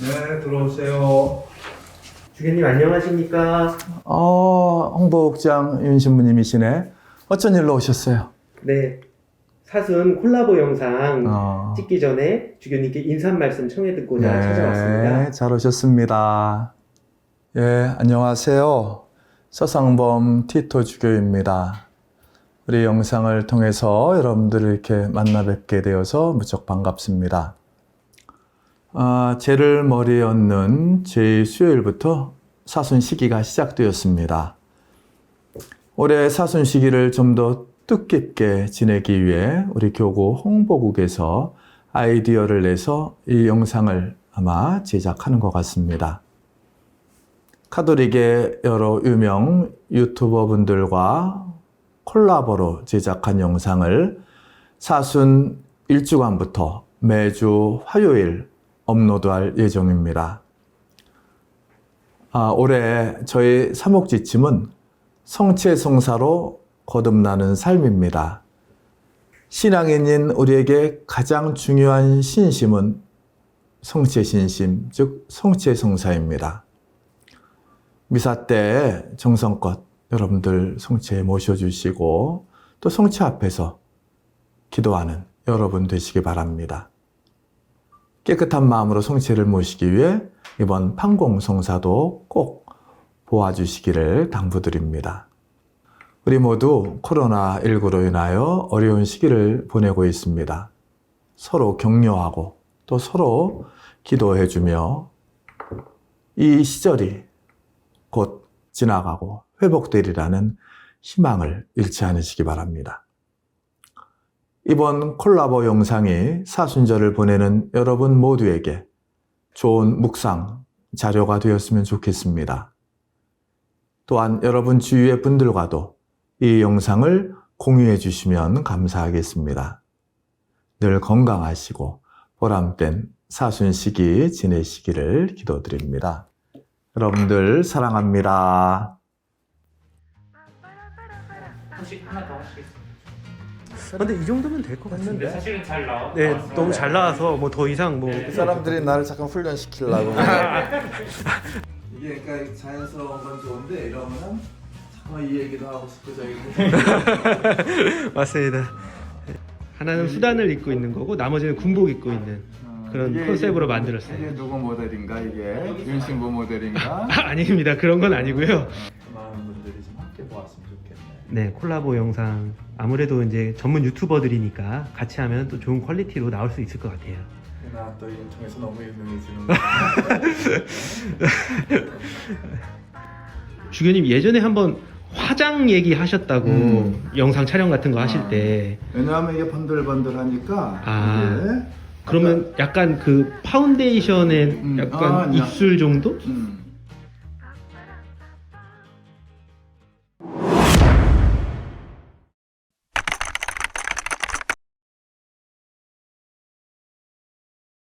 네, 들어오세요. 주교님 안녕하십니까? 어, 홍보국장 윤 신부님이시네. 어쩐 일로 오셨어요? 네. 사순 콜라보 영상 어. 찍기 전에 주교님께 인사 말씀 청해 듣고자 찾아왔습니다. 네, 잘 오셨습니다. 예, 안녕하세요. 서상범 티토 주교입니다. 우리 영상을 통해서 여러분들을 이렇게 만나 뵙게 되어서 무척 반갑습니다. 아, 죄를 머리에 얹는 제 수요일부터 사순 시기가 시작되었습니다. 올해 사순 시기를 좀 더 뜻깊게 지내기 위해 우리 교구 홍보국에서 아이디어를 내서 이 영상을 아마 제작하는 것 같습니다. 카톨릭의 여러 유명 유튜버 분들과 콜라보로 제작한 영상을 사순 1주간부터 매주 화요일 업로드할 예정입니다. 아, 올해 저희 사목지침은 성체성사로 거듭나는 삶입니다. 신앙인인 우리에게 가장 중요한 신심은 성체신심, 즉 성체성사입니다. 미사 때 정성껏 여러분들 성체에 모셔주시고 또 성체 앞에서 기도하는 여러분 되시기 바랍니다. 깨끗한 마음으로 성체를 모시기 위해 이번 판공성사도 꼭 보아주시기를 당부드립니다. 우리 모두 코로나19로 인하여 어려운 시기를 보내고 있습니다. 서로 격려하고 또 서로 기도해주며 이 시절이 곧 지나가고 회복되리라는 희망을 잃지 않으시기 바랍니다. 이번 콜라보 영상이 사순절을 보내는 여러분 모두에게 좋은 묵상 자료가 되었으면 좋겠습니다. 또한 여러분 주위의 분들과도 이 영상을 공유해 주시면 감사하겠습니다. 늘 건강하시고 보람된 사순 시기 지내시기를 기도드립니다. 여러분들 사랑합니다. 혹시 하나 더 하시겠어요? 근데 이 정도면 될 것 근데 같은데? 사실은 잘 나와. 네, 나왔어요. 너무 잘 나와서 뭐 더 이상 뭐이 사람들이 나를 잠깐 훈련시키려고. 이게 그러니까 자연스러운 건 좋은데 이러면은 잠깐 이 얘기도 하고 싶고 저 얘기도. 맞습니다. 하나는 수단을 입고 있는 거고 나머지는 군복 입고 있는 그런 이게- 컨셉으로 이게 만들었어요. 누구 모델인가 이게 윤신부 모델인가? 아, 아닙니다. 그런 건 아니고요. 네. 네, 콜라보 영상 아무래도 이제 전문 유튜버들이니까 같이 하면 또 좋은 퀄리티로 나올 수 있을 것 같아요. 나또 통해서 너무 유명해지는 주교님 예전에 한번 화장 얘기 하셨다고 음. 영상 촬영 같은 거 하실 아. 때 왜냐하면 이게 번들번들하니까 아. 이게 그러면 약간 그 파운데이션의 음. 약간 아, 아니야. 입술 정도? 음.